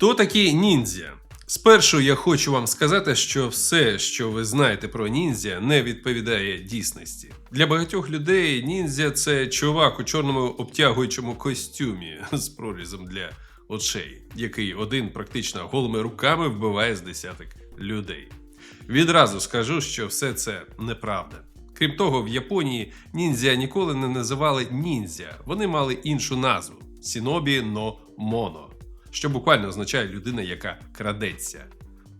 Хто такі ніндзя? Спершу я хочу вам сказати, що все, що ви знаєте про ніндзя, не відповідає дійсності. Для багатьох людей ніндзя це чувак у чорному обтягуючому костюмі з прорізом для очей, який один практично голими руками вбиває з десяток людей. Відразу скажу, що все це неправда. Крім того, в Японії ніндзя ніколи не називали ніндзя, вони мали іншу назву Сінобі но Моно, що буквально означає людина, яка крадеться.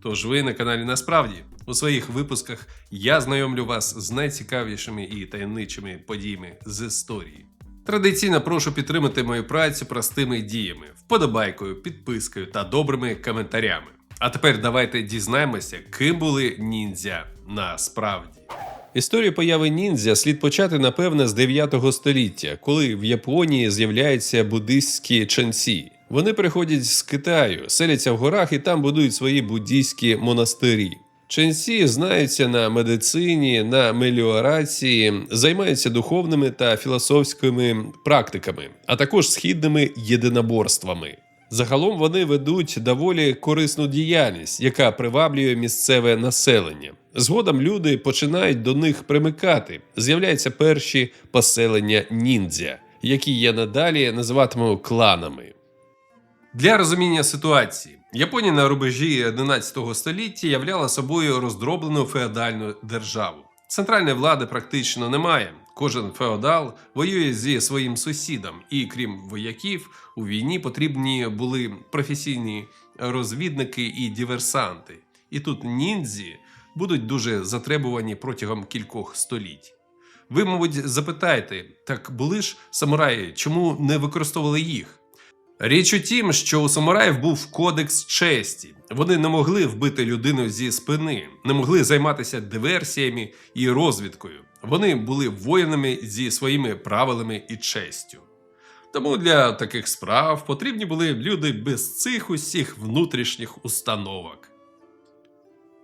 Тож ви на каналі Насправді у своїх випусках я знайомлю вас з найцікавішими і таємничими подіями з історії. Традиційно прошу підтримати мою працю простими діями, вподобайкою, підпискою та добрими коментарями. А тепер давайте дізнаємося, ким були ніндзя насправді. Історію появи ніндзя слід почати, напевне, з 9 століття, коли в Японії з'являються буддистські ченці. Вони приходять з Китаю, селяться в горах і там будують свої буддійські монастирі. Ченці знаються на медицині, на меліорації, займаються духовними та філософськими практиками, а також східними єдиноборствами. Загалом вони ведуть доволі корисну діяльність, яка приваблює місцеве населення. Згодом люди починають до них примикати. З'являються перші поселення ніндзя, які я надалі називатиму кланами. Для розуміння ситуації Японія на рубежі 11 століття являла собою роздроблену феодальну державу. Центральної влади практично немає. Кожен феодал воює зі своїм сусідом, і крім вояків, у війні потрібні були професійні розвідники і диверсанти. І тут ніндзі будуть дуже затребувані протягом кількох століть. Ви, мабуть, запитаєте, так були ж самураї, чому не використовували їх? Річ у тім, що у самураїв був кодекс честі. Вони не могли вбити людину зі спини, не могли займатися диверсіями і розвідкою. Вони були воїнами зі своїми правилами і честю. Тому для таких справ потрібні були люди без цих усіх внутрішніх установок.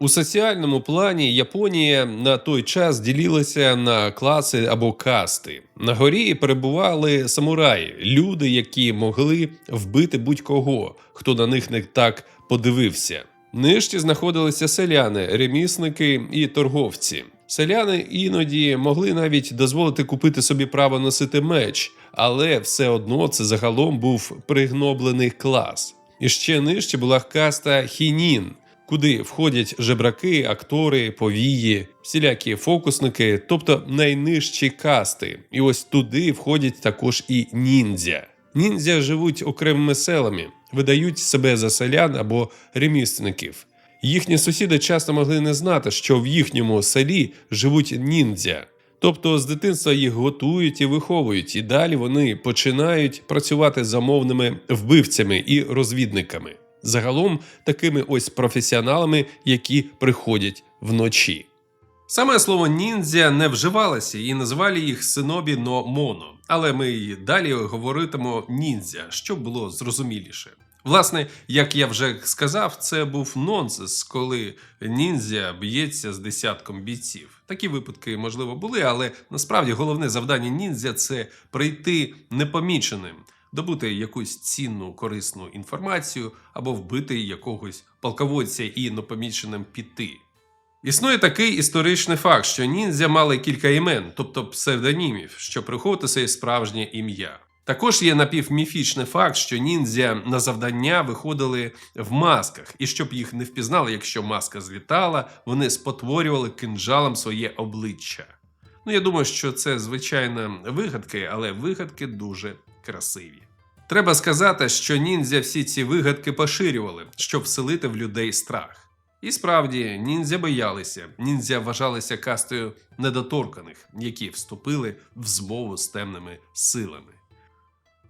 У соціальному плані Японія на той час ділилася на класи або касти. На горі перебували самураї, люди, які могли вбити будь-кого, хто на них не так подивився. Нижче знаходилися селяни, ремісники і торговці. Селяни іноді могли навіть дозволити купити собі право носити меч, але все одно це загалом був пригноблений клас. І ще нижче була каста хінін, куди входять жебраки, актори, повії, всілякі фокусники, тобто найнижчі касти. І ось туди входять також і ніндзя. Ніндзя живуть окремими селами, видають себе за селян або ремісників. Їхні сусіди часто могли не знати, що в їхньому селі живуть ніндзя. Тобто з дитинства їх готують і виховують, і далі вони починають працювати замовними вбивцями і розвідниками загалом такими ось професіоналами, які приходять вночі. Саме слово ніндзя не вживалося і називали їх синобі но моно, але ми й далі говоритимо ніндзя, щоб було зрозуміліше. Власне, як я вже сказав, це був нонсенс, коли ніндзя б'ється з десятком бійців. Такі випадки, можливо, були, але насправді головне завдання ніндзя це прийти непоміченим добути якусь цінну корисну інформацію або вбити якогось полководця і непоміченим піти. Існує такий історичний факт, що ніндзя мали кілька імен, тобто псевдонімів, що приховувати своє справжнє ім'я. Також є напівміфічний факт, що ніндзя на завдання виходили в масках, і щоб їх не впізнали, якщо маска злітала, вони спотворювали кинджалом своє обличчя. Ну, я думаю, що це звичайно вигадки, але вигадки дуже красиві. Треба сказати, що ніндзя всі ці вигадки поширювали, щоб вселити в людей страх. І справді, ніндзя боялися, ніндзя вважалися кастою недоторканих, які вступили в змову з темними силами.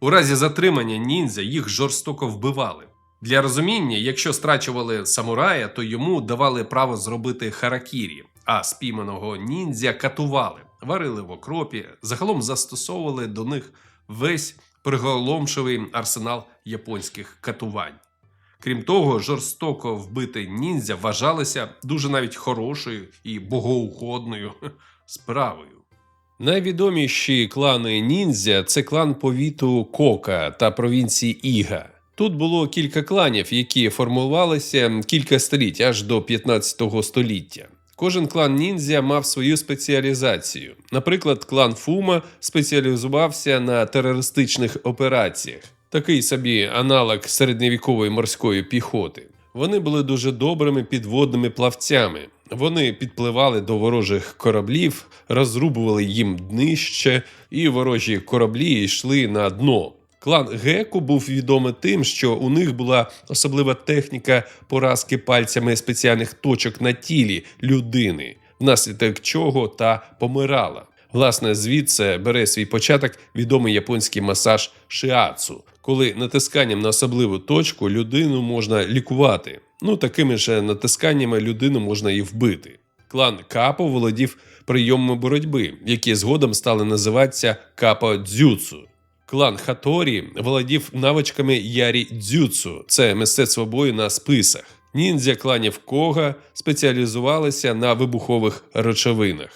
У разі затримання ніндзя їх жорстоко вбивали. Для розуміння, якщо страчували самурая, то йому давали право зробити харакірі, а спійманого ніндзя катували, варили в окропі, загалом застосовували до них весь приголомшивий арсенал японських катувань. Крім того, жорстоко вбити ніндзя вважалося дуже навіть хорошою і богоугодною справою. Найвідоміші клани ніндзя це клан повіту Кока та провінції Іга. Тут було кілька кланів, які формувалися кілька століть аж до 15 століття. Кожен клан ніндзя мав свою спеціалізацію. Наприклад, клан Фума спеціалізувався на терористичних операціях, такий собі аналог середньовікової морської піхоти. Вони були дуже добрими підводними плавцями. Вони підпливали до ворожих кораблів, розрубували їм днище, і ворожі кораблі йшли на дно. Клан Геко був відомий тим, що у них була особлива техніка поразки пальцями спеціальних точок на тілі людини, внаслідок чого та помирала. Власне, звідси бере свій початок відомий японський масаж шиацу, коли натисканням на особливу точку людину можна лікувати. Ну такими ж натисканнями людину можна і вбити. Клан Капо володів прийомами боротьби, які згодом стали називатися Капо Дзюцу. Клан Хаторі володів навичками Ярі Дзюцу, це мистецтво бою на списах. Ніндзя кланів Кога спеціалізувалися на вибухових речовинах.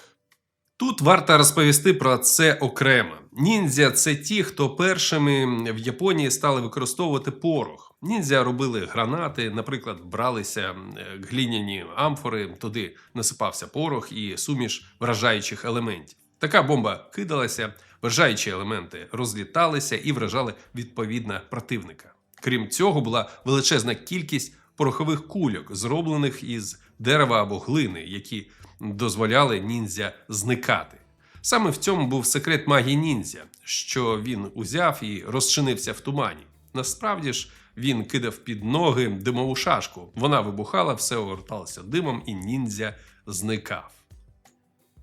Тут варто розповісти про це окремо. Ніндзя це ті, хто першими в Японії стали використовувати порох. Ніндзя робили гранати, наприклад, бралися глиняні амфори, туди насипався порох і суміш вражаючих елементів. Така бомба кидалася, вражаючі елементи розліталися і вражали відповідно противника. Крім цього, була величезна кількість порохових кульок, зроблених із дерева або глини, які дозволяли ніндзя зникати. Саме в цьому був секрет магії ніндзя, що він узяв і розчинився в тумані. Насправді ж він кидав під ноги димову шашку. Вона вибухала, все огорталося димом, і ніндзя зникав.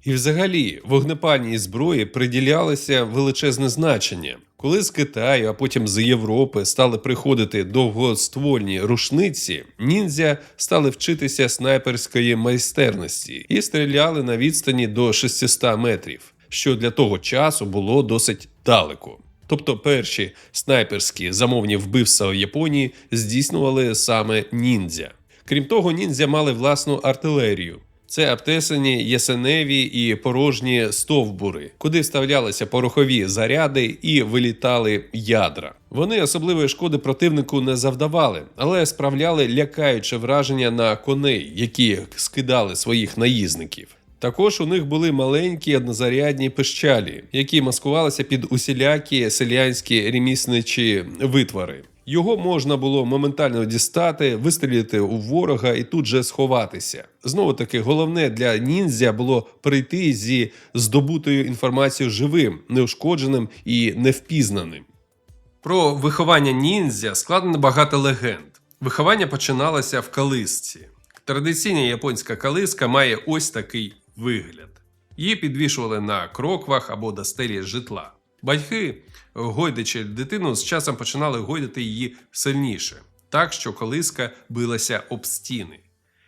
І взагалі вогнепальній зброї приділялося величезне значення. Коли з Китаю, а потім з Європи стали приходити довгоствольні рушниці, ніндзя стали вчитися снайперської майстерності і стріляли на відстані до 600 метрів, що для того часу було досить далеко. Тобто перші снайперські замовні вбивства у Японії здійснювали саме ніндзя. Крім того, ніндзя мали власну артилерію. Це обтесані ясеневі і порожні стовбури, куди вставлялися порохові заряди і вилітали ядра. Вони особливої шкоди противнику не завдавали, але справляли лякаюче враження на коней, які скидали своїх наїзників. Також у них були маленькі однозарядні пищалі, які маскувалися під усілякі селянські ремісничі витвори. Його можна було моментально дістати, вистрілити у ворога і тут же сховатися. Знову таки, головне для ніндзя було прийти зі здобутою інформацією живим, неушкодженим і невпізнаним. Про виховання ніндзя складено багато легенд. Виховання починалося в калисці. Традиційна японська калиска має ось такий вигляд. Її підвішували на кроквах або до стелі житла. Батьки, гойдачи дитину, з часом починали гойдати її сильніше, так що колиска билася об стіни.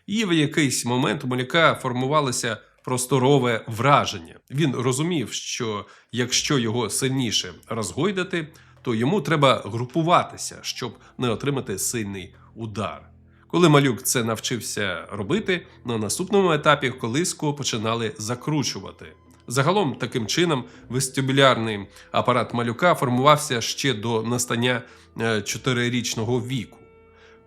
І в якийсь момент у маляка формувалося просторове враження. Він розумів, що якщо його сильніше розгойдати, то йому треба групуватися, щоб не отримати сильний удар. Коли малюк це навчився робити, на наступному етапі колиску починали закручувати. Загалом, таким чином, вестибулярний апарат малюка формувався ще до настання е, чотирирічного віку.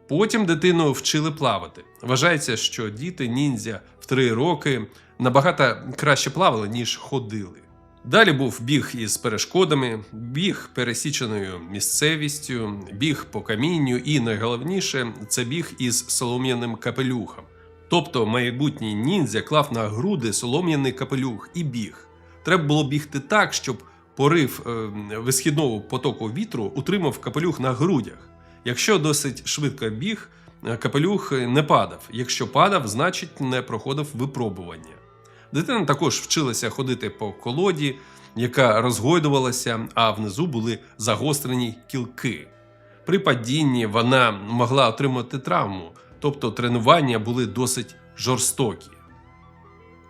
Потім дитину вчили плавати. Вважається, що діти ніндзя в три роки набагато краще плавали, ніж ходили. Далі був біг із перешкодами, біг пересіченою місцевістю, біг по камінню, і найголовніше це біг із солом'яним капелюхом. Тобто майбутній ніндзя клав на груди солом'яний капелюх і біг. Треба було бігти так, щоб порив е, висхідного потоку вітру утримав капелюх на грудях. Якщо досить швидко біг, е, капелюх не падав. Якщо падав, значить не проходив випробування. Дитина також вчилася ходити по колоді, яка розгойдувалася, а внизу були загострені кілки. При падінні вона могла отримати травму, тобто тренування були досить жорстокі.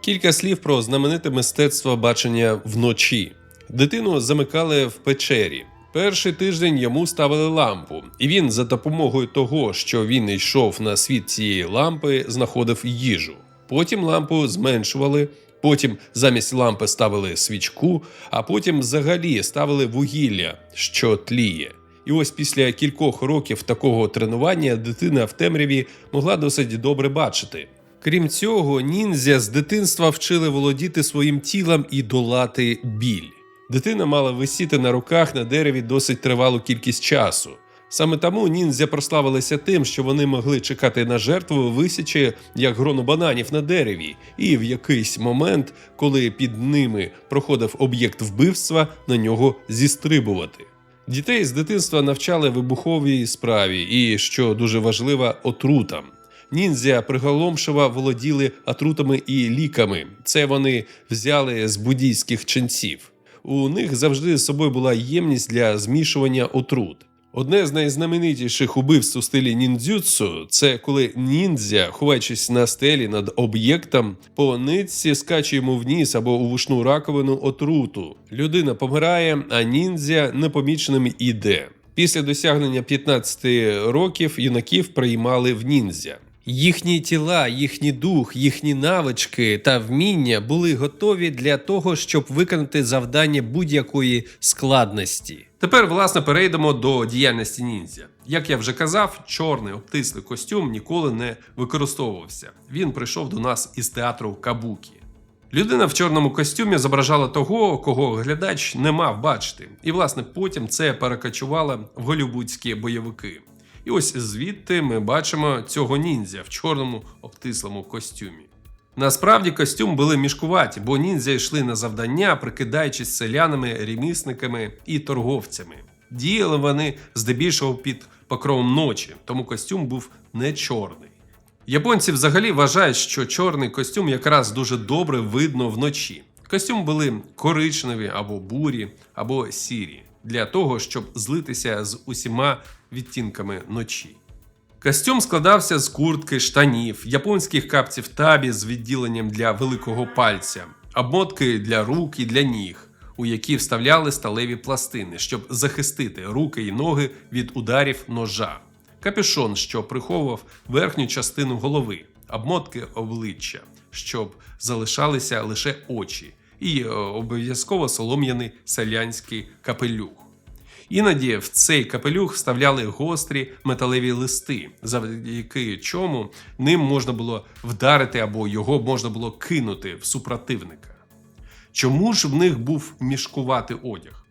Кілька слів про знамените мистецтво бачення вночі. Дитину замикали в печері. Перший тиждень йому ставили лампу, і він за допомогою того, що він йшов на світ цієї лампи, знаходив їжу. Потім лампу зменшували, потім замість лампи ставили свічку, а потім взагалі ставили вугілля, що тліє. І ось після кількох років такого тренування дитина в темряві могла досить добре бачити. Крім цього, ніндзя з дитинства вчили володіти своїм тілом і долати біль. Дитина мала висіти на руках на дереві досить тривалу кількість часу. Саме тому ніндзя прославилися тим, що вони могли чекати на жертву, висячи як грону бананів на дереві, і в якийсь момент, коли під ними проходив об'єкт вбивства, на нього зістрибувати. Дітей з дитинства навчали вибуховій справі і, що дуже важливо, отрутам. Ніндзя приголомшива володіли отрутами і ліками. Це вони взяли з буддійських ченців. У них завжди з собою була ємність для змішування отрут. Одне з найзнаменитіших убивств у стилі ніндзюцу це коли ніндзя, ховаючись на стелі над об'єктом, по нитці скаче йому вниз або у вушну раковину отруту. Людина помирає, а ніндзя непоміченим іде. Після досягнення 15 років юнаків приймали в ніндзя. Їхні тіла, їхній дух, їхні навички та вміння були готові для того, щоб виконати завдання будь-якої складності. Тепер, власне, перейдемо до діяльності ніндзя. Як я вже казав, чорний обтислий костюм ніколи не використовувався. Він прийшов до нас із театру Кабукі. Людина в чорному костюмі зображала того, кого глядач не мав бачити, і власне потім це перекочувало в голівудські бойовики. І ось звідти ми бачимо цього ніндзя в чорному обтислому костюмі. Насправді костюм були мішкуваті, бо ніндзя йшли на завдання, прикидаючись селянами, ремісниками і торговцями. Діяли вони здебільшого під покровом ночі, тому костюм був не чорний. Японці взагалі вважають, що чорний костюм якраз дуже добре видно вночі. Костюм були коричневі або бурі, або сірі, для того, щоб злитися з усіма відтінками ночі. Костюм складався з куртки, штанів, японських капців табі з відділенням для великого пальця, обмотки для рук і для ніг, у які вставляли сталеві пластини, щоб захистити руки і ноги від ударів ножа, капюшон, що приховував верхню частину голови, обмотки обличчя, щоб залишалися лише очі, і е, обов'язково солом'яний селянський капелюх. Іноді в цей капелюх вставляли гострі металеві листи, завдяки чому ним можна було вдарити або його можна було кинути в супротивника. Чому ж в них був мішкувати одяг?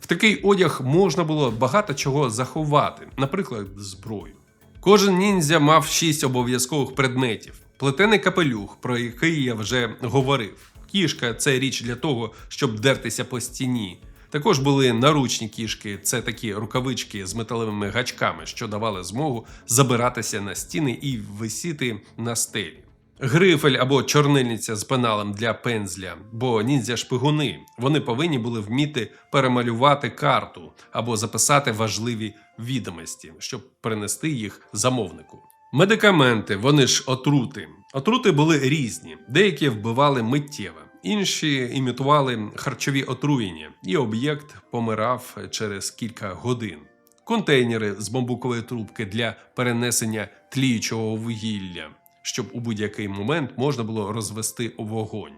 В такий одяг можна було багато чого заховати, наприклад, зброю. Кожен ніндзя мав шість обов'язкових предметів: плетений капелюх, про який я вже говорив. Кішка це річ для того, щоб дертися по стіні. Також були наручні кішки, це такі рукавички з металевими гачками, що давали змогу забиратися на стіни і висіти на стелі. Грифель або чорнильниця з пеналем для пензля, бо ніндзя шпигуни. Вони повинні були вміти перемалювати карту або записати важливі відомості, щоб принести їх замовнику. Медикаменти, вони ж отрути. Отрути були різні, деякі вбивали миттєво, інші імітували харчові отруєння, і об'єкт помирав через кілька годин. Контейнери з бамбукової трубки для перенесення тліючого вугілля, щоб у будь-який момент можна було розвести вогонь.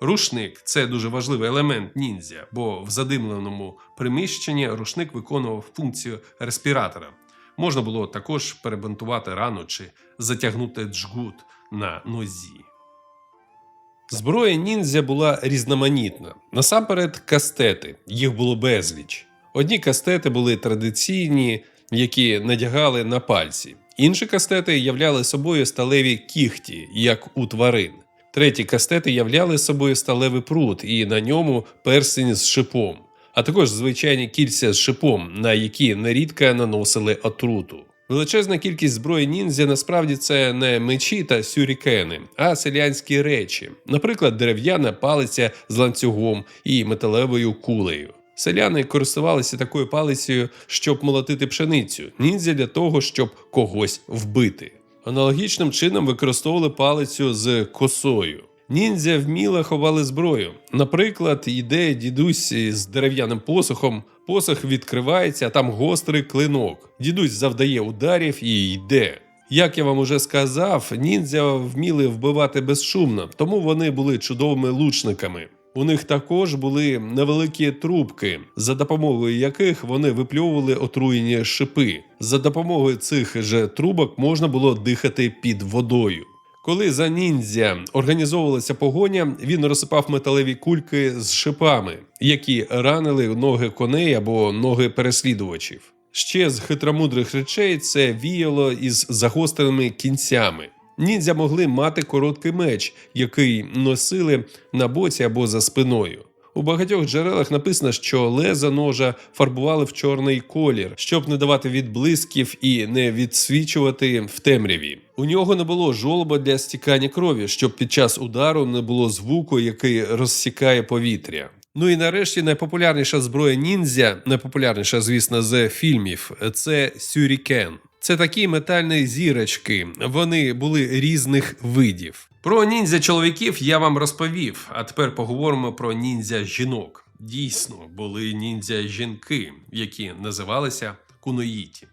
Рушник це дуже важливий елемент ніндзя, бо в задимленому приміщенні рушник виконував функцію респіратора. Можна було також перебинтувати рану чи затягнути джгут на нозі. Зброя ніндзя була різноманітна. Насамперед, кастети, їх було безліч. Одні кастети були традиційні, які надягали на пальці. Інші кастети являли собою сталеві кіхті, як у тварин. Треті кастети являли собою сталевий прут і на ньому персень з шипом, а також звичайні кільця з шипом, на які нерідко наносили отруту. Величезна кількість зброї ніндзя насправді це не мечі та сюрікени, а селянські речі, наприклад, дерев'яна палиця з ланцюгом і металевою кулею. Селяни користувалися такою палицею, щоб молотити пшеницю, ніндзя для того, щоб когось вбити. Аналогічним чином використовували палицю з косою. Ніндзя вміло ховали зброю. Наприклад, йде дідусь з дерев'яним посохом, посох відкривається, а там гострий клинок. Дідусь завдає ударів і йде. Як я вам уже сказав, ніндзя вміли вбивати безшумно, тому вони були чудовими лучниками. У них також були невеликі трубки, за допомогою яких вони випльовували отруєні шипи. За допомогою цих же трубок можна було дихати під водою. Коли за ніндзя організовувалася погоня, він розсипав металеві кульки з шипами, які ранили ноги коней або ноги переслідувачів. Ще з хитромудрих речей це віяло із загостреними кінцями. Ніндзя могли мати короткий меч, який носили на боці або за спиною. У багатьох джерелах написано, що леза ножа фарбували в чорний колір, щоб не давати відблисків і не відсвічувати в темряві. У нього не було жолоба для стікання крові, щоб під час удару не було звуку, який розсікає повітря. Ну і нарешті найпопулярніша зброя ніндзя, найпопулярніша, звісно, з фільмів, це сюрікен. Це такі метальні зірочки. Вони були різних видів. Про ніндзя чоловіків я вам розповів. А тепер поговоримо про ніндзя жінок. Дійсно, були ніндзя жінки, які називалися куноїті.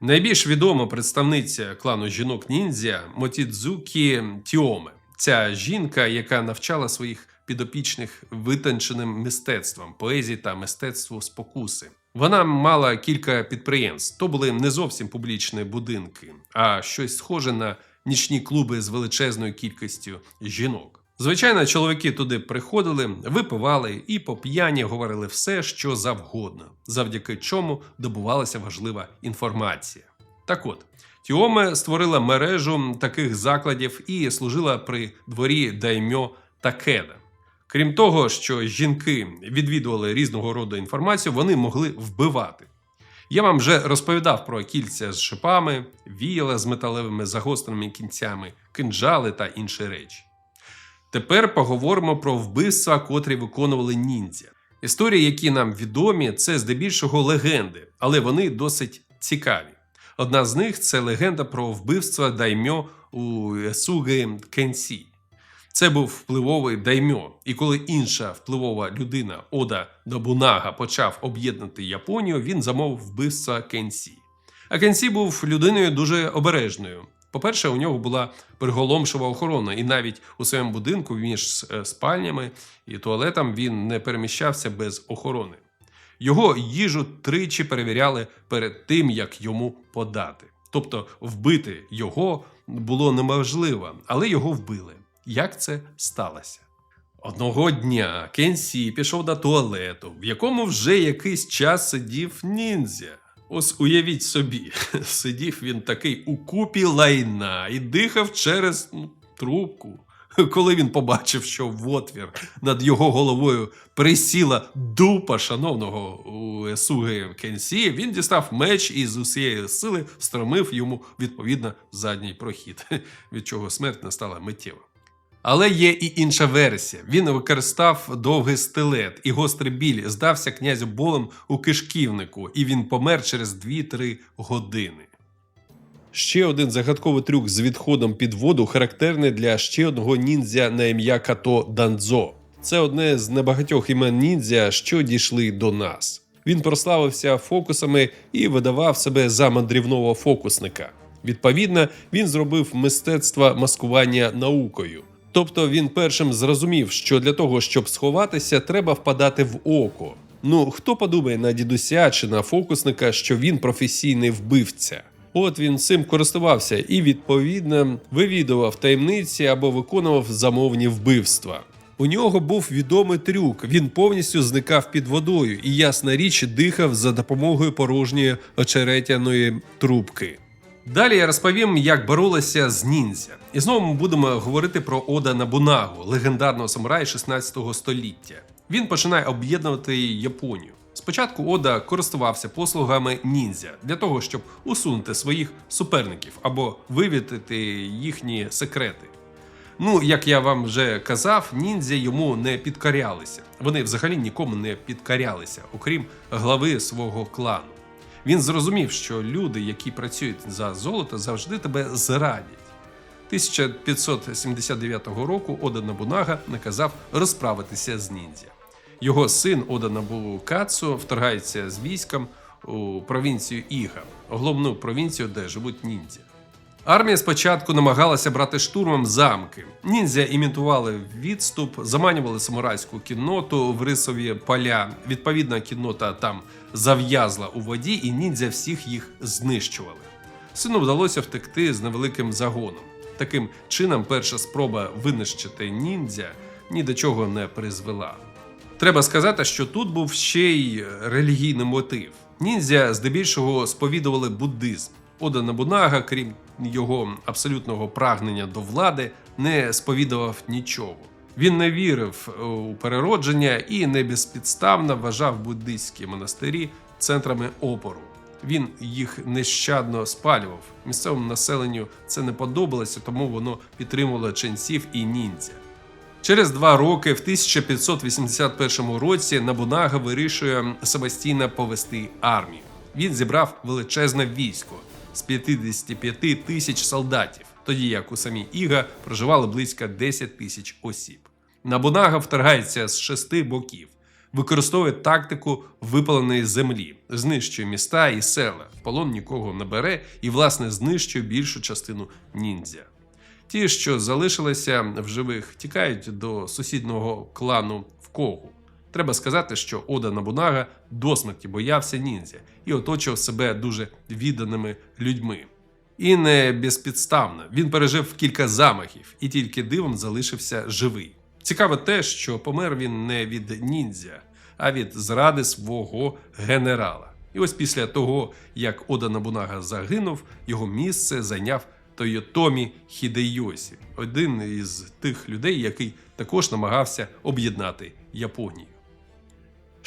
Найбільш відома представниця клану жінок ніндзя Мотідзукі Тіоме. Ця жінка, яка навчала своїх підопічних витонченим мистецтвом, поезії та мистецтву спокуси. Вона мала кілька підприємств. То були не зовсім публічні будинки, а щось схоже на нічні клуби з величезною кількістю жінок. Звичайно, чоловіки туди приходили, випивали і по п'яні говорили все, що завгодно, завдяки чому добувалася важлива інформація. Так от, Тіоме створила мережу таких закладів і служила при дворі даймьо Такеда. Крім того, що жінки відвідували різного роду інформацію, вони могли вбивати. Я вам вже розповідав про кільця з шипами, віяла з металевими загостреними кінцями, кинджали та інші речі. Тепер поговоримо про вбивства, котрі виконували ніндзя. Історії, які нам відомі, це здебільшого легенди, але вони досить цікаві. Одна з них це легенда про вбивство даймьо у Суги Кенсі. Це був впливовий даймьо, і коли інша впливова людина Ода Нобунага почав об'єднати Японію, він замовив вбивство Кенсі. А Кенсі був людиною дуже обережною. По-перше, у нього була приголомшива охорона, і навіть у своєму будинку між е, спальнями і туалетом він не переміщався без охорони. Його їжу тричі перевіряли перед тим, як йому подати. Тобто вбити його було неможливо, але його вбили. Як це сталося? Одного дня Кенсі пішов до туалету, в якому вже якийсь час сидів ніндзя. Ось уявіть собі, сидів він такий у купі лайна і дихав через ну, трубку. Коли він побачив, що в отвір над його головою присіла дупа шановного Суги Кенсі, він дістав меч і з усієї сили встромив йому відповідно задній прохід, від чого смерть настала миттєво. Але є і інша версія. Він використав довгий стилет, і гострий біль здався князю болем у кишківнику, і він помер через 2-3 години. Ще один загадковий трюк з відходом під воду характерний для ще одного ніндзя на ім'я Като Данзо. Це одне з небагатьох імен ніндзя, що дійшли до нас. Він прославився фокусами і видавав себе за мандрівного фокусника. Відповідно, він зробив мистецтво маскування наукою. Тобто він першим зрозумів, що для того, щоб сховатися, треба впадати в око. Ну хто подумає на дідуся чи на фокусника, що він професійний вбивця? От він цим користувався і відповідно вивідував таємниці або виконував замовні вбивства. У нього був відомий трюк. Він повністю зникав під водою і, ясна річ, дихав за допомогою порожньої очеретяної трубки. Далі я розповім, як боролися з ніндзя. І знову ми будемо говорити про Ода Набунагу, легендарного самурая 16 століття. Він починає об'єднувати Японію. Спочатку Ода користувався послугами ніндзя для того, щоб усунути своїх суперників або вивітити їхні секрети. Ну, як я вам вже казав, ніндзя йому не підкорялися. Вони взагалі нікому не підкорялися, окрім глави свого клану. Він зрозумів, що люди, які працюють за золото, завжди тебе зрадять. 1579 року Ода Набунага наказав розправитися з ніндзя. Його син Ода Набу Кацу вторгається з військом у провінцію Іга, головну провінцію, де живуть ніндзя. Армія спочатку намагалася брати штурмом замки. Ніндзя імітували відступ, заманювали самурайську кінноту в рисові поля. Відповідна кіннота там зав'язла у воді, і ніндзя всіх їх знищували. Сину вдалося втекти з невеликим загоном. Таким чином, перша спроба винищити ніндзя ні до чого не призвела. Треба сказати, що тут був ще й релігійний мотив. Ніндзя здебільшого сповідували буддизм. Ода Набунага, крім його абсолютного прагнення до влади, не сповідував нічого. Він не вірив у переродження і не безпідставно вважав буддистські монастирі центрами опору. Він їх нещадно спалював. Місцевому населенню це не подобалося, тому воно підтримувало ченців і ніндзя. Через два роки, в 1581 році, Набунага вирішує самостійно повести армію. Він зібрав величезне військо з 55 тисяч солдатів, тоді як у самій Іга проживало близько 10 тисяч осіб. Набунага вторгається з шести боків, використовує тактику випаленої землі, знищує міста і села, полон нікого не бере і, власне, знищує більшу частину ніндзя. Ті, що залишилися в живих, тікають до сусіднього клану в Когу. Треба сказати, що Ода Набунага до смерті боявся ніндзя і оточував себе дуже відданими людьми. І не безпідставно він пережив кілька замахів і тільки дивом залишився живий. Цікаво те, що помер він не від ніндзя, а від зради свого генерала. І ось після того, як Ода Набунага загинув, його місце зайняв Тойотомі Хідейосі, один із тих людей, який також намагався об'єднати Японію.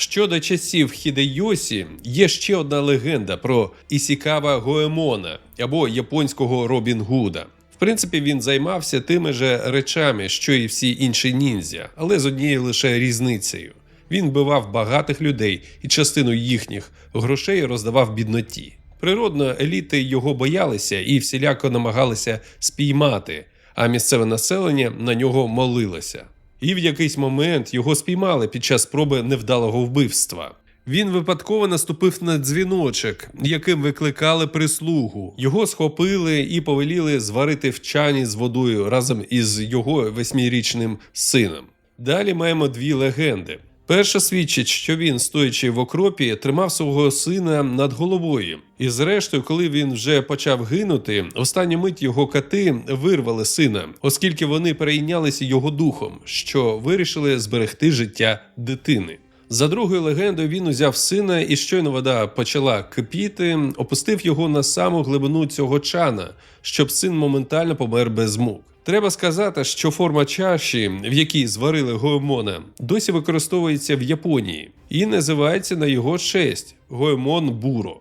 Щодо часів Хідейосі, є ще одна легенда про Ісікава Гоемона або японського Робін Гуда. В принципі, він займався тими же речами, що і всі інші ніндзя, але з однією лише різницею. Він бивав багатих людей і частину їхніх грошей роздавав бідноті. Природно, еліти його боялися і всіляко намагалися спіймати, а місцеве населення на нього молилося. І в якийсь момент його спіймали під час спроби невдалого вбивства. Він випадково наступив на дзвіночок, яким викликали прислугу. Його схопили і повеліли зварити в чані з водою разом із його восьмирічним сином. Далі маємо дві легенди. Перша свідчить, що він, стоячи в окропі, тримав свого сина над головою. І зрештою, коли він вже почав гинути, останню мить його кати вирвали сина, оскільки вони перейнялися його духом, що вирішили зберегти життя дитини. За другою легендою, він узяв сина, і щойно вода почала кипіти, опустив його на саму глибину цього чана, щоб син моментально помер без мук. Треба сказати, що форма чаші, в якій зварили Гоемона, досі використовується в Японії і називається на його честь Гоемон Буро.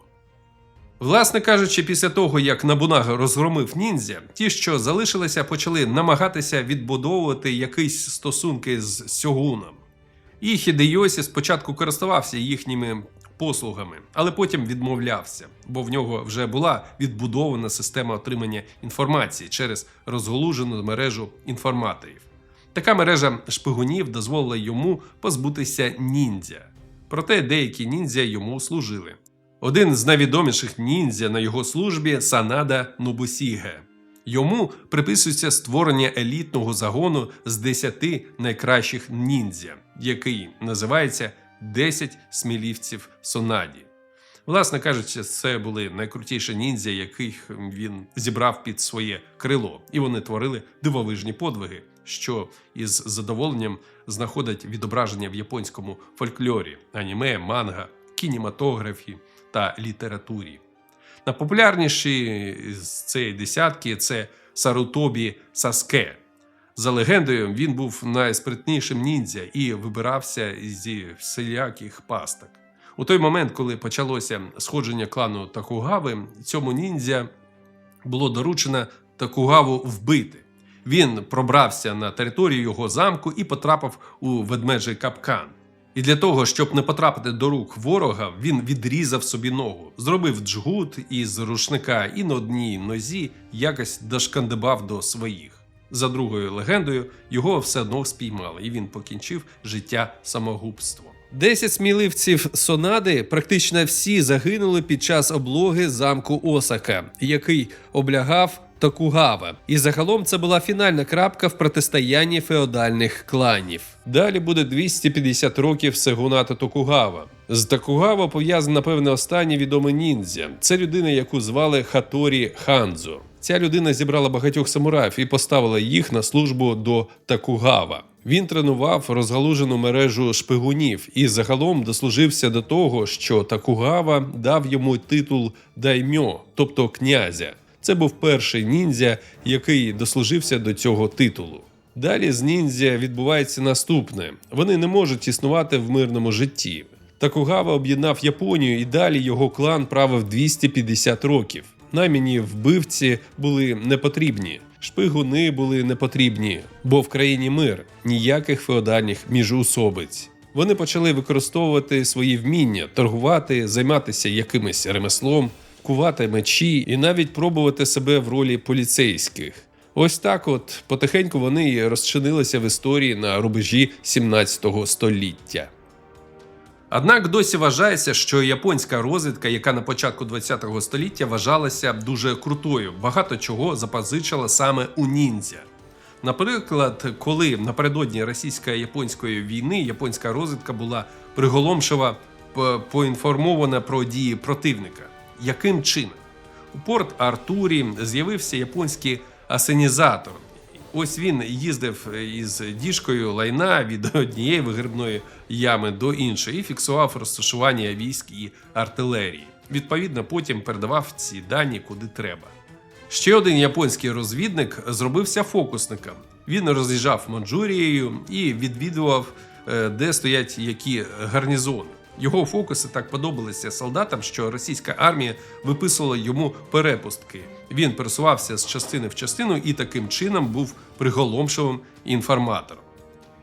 Власне кажучи, після того, як Набунага розгромив ніндзя, ті, що залишилися, почали намагатися відбудовувати якісь стосунки з Сьогуном. І Хідейосі спочатку користувався їхніми послугами, але потім відмовлявся, бо в нього вже була відбудована система отримання інформації через розголужену мережу інформаторів. Така мережа шпигунів дозволила йому позбутися ніндзя. Проте деякі ніндзя йому служили. Один з найвідоміших ніндзя на його службі Санада Нобусіге. Йому приписується створення елітного загону з 10 найкращих ніндзя, який називається 10 смілівців Сонаді. Власне кажучи, це були найкрутіші ніндзя, яких він зібрав під своє крило, і вони творили дивовижні подвиги, що із задоволенням знаходять відображення в японському фольклорі, аніме, манга, кінематографі та літературі. Найпопулярніші з цієї десятки це Сарутобі Саске. За легендою, він був найспритнішим ніндзя і вибирався зі всіляких пасток. У той момент, коли почалося сходження клану Такугави, цьому ніндзя було доручено Такугаву вбити. Він пробрався на територію його замку і потрапив у ведмежий капкан. І для того, щоб не потрапити до рук ворога, він відрізав собі ногу, зробив джгут із рушника і на одній нозі якось дошкандибав до своїх. За другою легендою, його все одно спіймали, і він покінчив життя самогубством. Десять сміливців Сонади практично всі загинули під час облоги замку Осака, який облягав Токугава. І загалом це була фінальна крапка в протистоянні феодальних кланів. Далі буде 250 років Сегуната Токугава. З Токугава пов'язаний, напевне, останній відомий ніндзя. Це людина, яку звали Хаторі Ханзо. Ця людина зібрала багатьох самураїв і поставила їх на службу до Такугава. Він тренував розгалужену мережу шпигунів і загалом дослужився до того, що Такугава дав йому титул даймьо, тобто князя. Це був перший ніндзя, який дослужився до цього титулу. Далі з ніндзя відбувається наступне: вони не можуть існувати в мирному житті. Такугава об'єднав Японію і далі його клан правив 250 років. Наймені вбивці були не потрібні, шпигуни були не потрібні, бо в країні мир ніяких феодальних міжусобиць. Вони почали використовувати свої вміння, торгувати, займатися якимось ремеслом, кувати мечі і навіть пробувати себе в ролі поліцейських. Ось так, от потихеньку вони розчинилися в історії на рубежі 17 століття. Однак досі вважається, що японська розвідка, яка на початку ХХ століття вважалася дуже крутою, багато чого запозичила саме у ніндзя. Наприклад, коли напередодні російсько-японської війни японська розвідка була приголомшива поінформована про дії противника. Яким чином? У порт Артурі з'явився японський асенізатор. Ось він їздив із діжкою лайна від однієї вигрібної ями до іншої і фіксував розташування військ і артилерії. Відповідно, потім передавав ці дані куди треба. Ще один японський розвідник зробився фокусником. Він роз'їжджав Манчжурією і відвідував, е, де стоять які гарнізони. Його фокуси так подобалися солдатам, що російська армія виписувала йому перепустки. Він пересувався з частини в частину і таким чином був приголомшивим інформатором.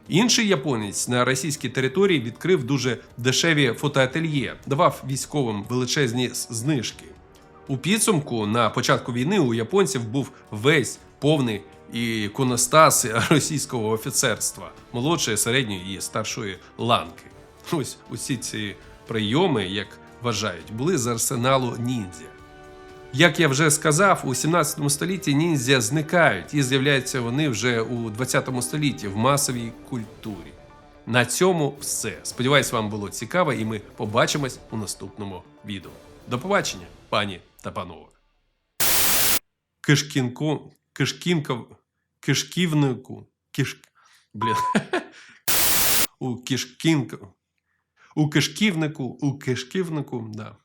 Інший японець на російській території відкрив дуже дешеві фотоательє, давав військовим величезні знижки. У підсумку на початку війни у японців був весь повний іконостас російського офіцерства, молодшої, середньої і старшої ланки. Ось усі ці прийоми, як вважають, були з арсеналу ніндзя. Як я вже сказав, у 17 столітті ніндзя зникають і з'являються вони вже у 20 столітті в масовій культурі. На цьому все. Сподіваюсь, вам було цікаво, і ми побачимось у наступному відео. До побачення, пані та панове. Кишкінко, кишкінков, кишківнику, киш... Блін. у кишкінку, у кишківнику, у кишківнику, да.